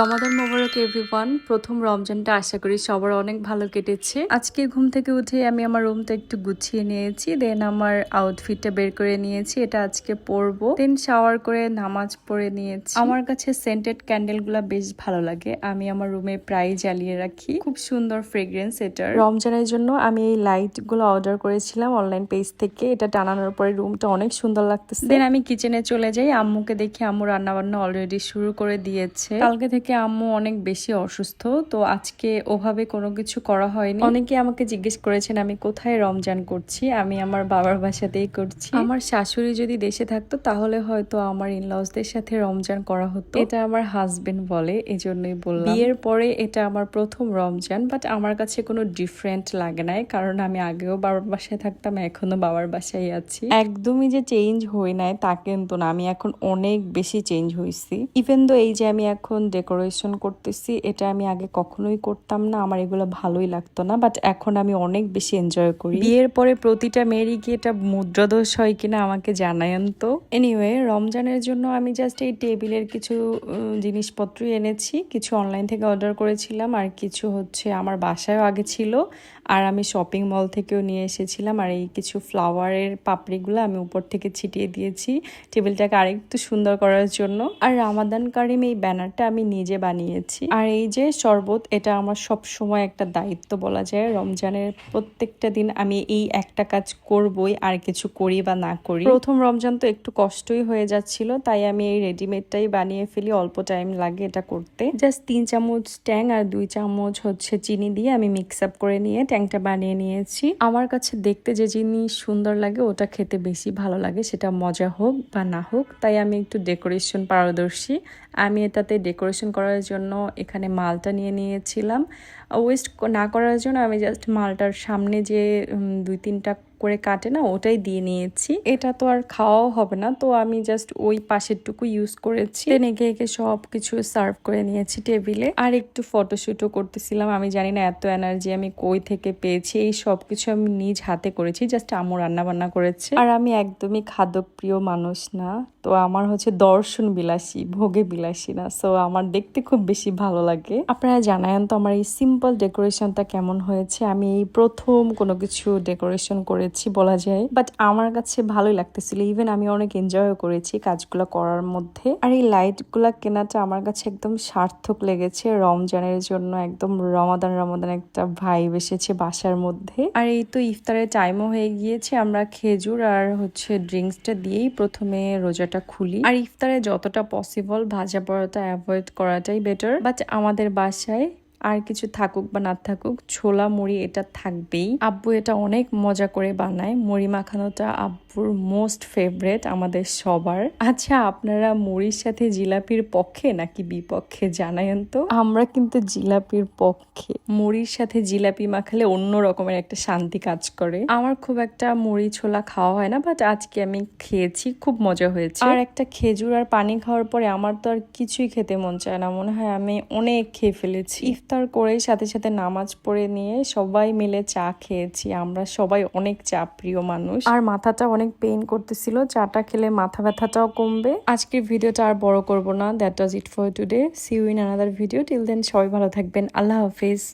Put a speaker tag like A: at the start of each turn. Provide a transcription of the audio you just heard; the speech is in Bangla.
A: রমাদান মোবারক এভরিওয়ান প্রথম রমজানটা আশা করি সবার অনেক ভালো কেটেছে। আজকে ঘুম থেকে উঠে আমি আমার রুমটা একটু গুছিয়ে নিয়েছি দেন আমার আউটফিটটা বের করে নিয়েছি, এটা আজকে পরবো। দেন শাওয়ার করে, নামাজ পড়ে নিয়েছি। আমার কাছে সেন্টেড ক্যান্ডেলগুলা বেশ ভালো লাগে। আমি আমার রুমে প্রায় জ্বালিয়ে রাখি। খুব সুন্দর ফ্রেগ্রেন্স এটার। রমজানের জন্য আমি এই লাইটগুলো অর্ডার করেছিলাম অনলাইন পেজ থেকে। এটা টানানোর পরে রুমটা অনেক সুন্দর লাগতেছে। দেন আমি কিচেনে চলে যাই। আম্মুকে দেখি আম্মু রান্না বান্না অলরেডি শুরু করে দিয়েছে। কালকে থেকে আম্মু অনেক বেশি অসুস্থ তো আজকে ওভাবে কোনো কিছু করা হয়নি। অনেকে আমাকে জিজ্ঞেস করেছেন আমি কোথায় রমজান করছি? আমি আমার বাবার বাসাতেই করছি। আমার শাশুড়ি যদি দেশে থাকতো তাহলে হয়তো আমার ইনলসদের সাথে রমজান করা হতো। এটা আমার হাজবেন্ড বলে এই জন্যই বললাম। বিয়ের পরে এটা আমার প্রথম রমজান বাট আমার কাছে কোনো ডিফারেন্ট লাগে নাই কারণ আমি আগেও বাবার বাসায় থাকতাম এখনও বাবার বাসায় আছি। একদমই যে চেঞ্জ হই নাই তা কিন্তু না। আমি এখন অনেক বেশি চেঞ্জ হয়েছি ইভেন তো এই যে আমি এখন ডেকোরেশন করতেছি। এটা আমি আগে কখনোই করতাম না, আমার এগুলো ভালোই লাগতো না বাট এখন আমি অনেক বেশি এনজয় করি। বিয়ের পরে প্রতিটা মেয়েরই কি এটা মুদ্রাদোষ হয় কিনা আমাকে জানায়েন তো। এনিওয়ে রমজানের জন্য আমি জাস্ট এই টেবিলের কিছু জিনিসপত্রই এনেছি, কিছু অনলাইন থেকে অর্ডার করেছিলাম, আর কিছু হচ্ছে আমার বাসায়ও আগে ছিল, আর আমি শপিং মল থেকেও নিয়ে এসেছিলাম, আর এই কিছু ফ্লাওয়ারের পাপড়িগুলো আমি উপর থেকে ছিটিয়ে দিয়েছি, টেবিলটাকে আরেকটু সুন্দর করার জন্য। আর রামাদান কারিম এই ব্যানারটা আমি নিজে বানিয়েছি। আর এই যে শরবত, এটা আমার সব সময় একটা দায়িত্ব বলা যায়। রমজানের প্রত্যেকটা দিন আমি এই একটা কাজ করবই, আর কিছু করি বা না করি। প্রথম রমজান তো একটু কষ্টই হয়ে যাচ্ছিল, তাই আমি এই রেডিমেডটাই বানিয়ে ফেলি, অল্প টাইম লাগে এটা করতে। জাস্ট তিন চামচ ট্যাং আর দুই চামচ হচ্ছে চিনি দিয়ে আমি মিক্স আপ করে নিয়ে ট্যাংটা বানিয়ে নিয়েছি। আমার কাছে দেখতে যে জিনিস সুন্দর লাগে, ওটা খেতে বেশি ভালো লাগে, সেটা মজা হোক বা না হোক, তাই আমি একটু ডেকোরেশন পারদর্শী। আমি এটাতে ডেকোরেশন করার জন্য এখানে মালটা নিয়ে নিয়েছিলাম। ওয়েস্ট না করার জন্য আমি জাস্ট মালটার সামনে যে দুই তিনটা করে কাটে না, ওটাই দিয়ে নিয়েছি। এটা তো আর খাওয়াও হবে না, তো আমি জাস্ট ওই পাশেরটুকু ইউজ করেছি। একে একে সব কিছু সার্ভ করে নিয়েছি টেবিলে আর একটু ফটোশুটও করতেছিলাম, আমি জানি না এত এনার্জি আমি কই থেকে পেয়েছি, এই সব কিছু আমি নিজ হাতে করেছি জাস্ট আমু রান্না বান্না করেছে। আর আমি একদমই খাদ্যপ্রিয় মানুষ না, তো আমার হচ্ছে দর্শন বিলাসী ভোগে বিলাসী না সো আমার দেখতে খুব বেশি ভালো লাগে। আপনারা জানায়েন তো আমার এই সিম্পল ডেকোরেশনটা কেমন হয়েছে? আমি এই প্রথম কোনো কিছু ডেকোরেশন করেছি বলা যায় বাট আমার কাছে ভালোই লাগতেছিল। ইভেন আমি অনেক এনজয় করেছি কাজগুলো করার মধ্যে। আর এই লাইটগুলা কেনাটা আমার কাছে একদম সার্থক লেগেছে। রমজানের জন্য একদম রমাদান রমাদান একটা ভাইব এসেছে বাসার মধ্যে। আর এই তো ইফতারের টাইমও হয়ে গিয়েছে, আমরা খেজুর আর হচ্ছে ড্রিঙ্কসটা দিয়েই প্রথমে রোজাটা খুলি। আর ইফতারে যতটা পসিবল ভাজা পরোটা অ্যাভয়েড করাটাই বেটার বাট আমাদের বাসায় আর কিছু থাকুক বা না থাকুক ছোলা মুড়ি এটা থাকবেই। আব্বু এটা অনেক মজা করে বানায়। মুড়ি মাখানোটা আব্বুর মোস্ট ফেভারেট আমাদের সবার। আচ্ছা আপনারা মুড়ির সাথে জিলাপির পক্ষে নাকি বিপক্ষে জানায়েন তো? আমরা কিন্তু জিলাপির পক্ষে। মুড়ির সাথে জিলাপি মাখালে অন্য রকমের একটা শান্তি কাজ করে। আমার খুব একটা মুড়ি ছোলা খাওয়া হয় না বাট আজকে আমি খেয়েছি খুব মজা হয়েছে। আর একটা খেজুর আর পানি খাওয়ার পরে আমার তো আর কিছুই খেতে মন চায় না। মনে হয় আমি অনেক খেয়ে ফেলেছি। ইফতার করেই সাথে সাথে নামাজ পড়ে নিয়ে সবাই মিলে চা খেয়েছি। আমরা সবাই অনেক চা প্রিয় মানুষ। আর মাথাটা অনেক পেইন করতেছিল চাটা খেলে মাথা ব্যথাটাও কমবে। আজকের ভিডিওটা আর বড় করব না। That was it for today see you in another video till then সবাই ভালো থাকবেন। আল্লাহ হাফিজ।